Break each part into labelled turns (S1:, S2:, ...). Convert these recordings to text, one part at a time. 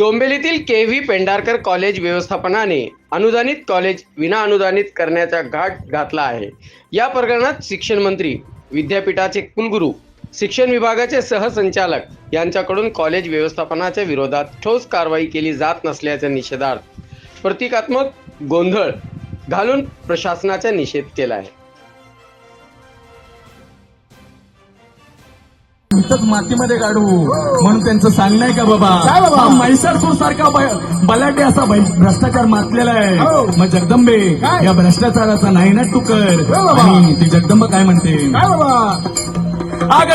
S1: डोंबिवलीतील K V Pendharkar college व्यवस्थापनाने अनुदानित college विना अनुदानित करण्याचा घाट घातला आहे. या प्रकरणात शिक्षण मंत्री विद्यापीठाचे कुलगुरू शिक्षण विभागाचे सहसंचालक यांच्याकडून कॉलेज व्यवस्थापनाच्या विरोधात ठोस कारवाई केली जात नसल्याच्या निषेधार्थ प्रतिकात्मक गोंधळ घालून प्रशासनाचा निषेध केला आहे.
S2: इथंच मातीमध्ये काढू. म्हणून त्यांचं सांगणं आहे का बाबा?
S3: काय बाबा?
S2: हा म्हैसारपूर सारखा ब- बलाढ्य असा भ्रष्टाचार मातलेला
S3: हो.
S2: आहे मग जगदंबे? या भ्रष्टाचाराचा नाही ना तू कर.
S3: हो.
S2: आणि ती जगदंबा काय म्हणते?
S3: काय बाबा?
S2: अग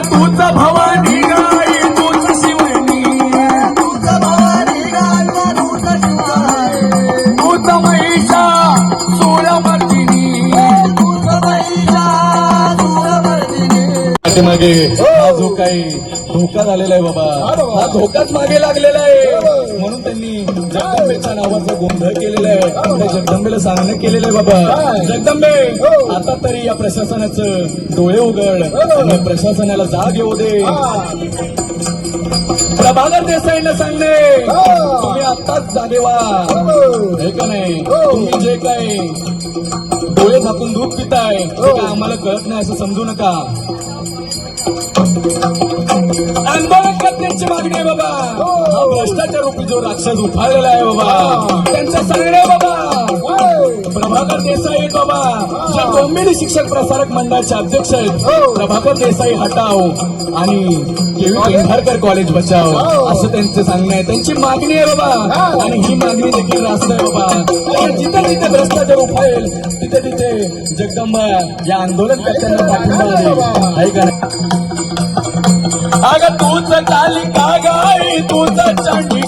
S2: भवानी गाई शिवणी तूच महिषा सोळमर्दिनी मागे हा जो काही धोका झालेला आहे बाबा. हा धोकाच मागे लागलेला आहे. म्हणून त्यांनी जगदंबेच्या नावाचा गोंधळ केलेला आहे. त्या जगदंबेला सांगणं केलेलं आहे बाबा. जगदंबे आता तरी या प्रशासनाचं डोळे उघड आणि प्रशासनाला जाग येऊ दे. प्रभाकर देसाईंना सांगणे तुम्ही आत्ताच जागे हे का नाही? तुम्ही जे काय डोळे झाकून दूध पिताय आम्हाला कळत नाही असं समजू नका. आंदोलन करण्याची मागणी आहे बाबा. हा. भ्रष्टाचार रूपी जो राक्षस उफाळलेला आहे बाबा त्यांचं सांगणे आहे बाबा. प्रभाकर देसाई आहेत बाबा. जे डोंबिवली शिक्षक प्रसारक मंडळाचे अध्यक्ष आहेत. प्रभाकर देसाई हटाव आणि केवी पेंढारकर कॉलेज? बचाव असं त्यांचं सांगणं आहे. त्यांची मागणी आहे बाबा. आणि ही मागणी देखील रास्त आहे बाबा. जिथे जिथे भ्रष्टाचार उफाळेल तिथे तिथे जगदंबा या आंदोलनकर्त्यांना पाठिंबा आहे का? अगं तूच कालिका गाई? तूच चंडी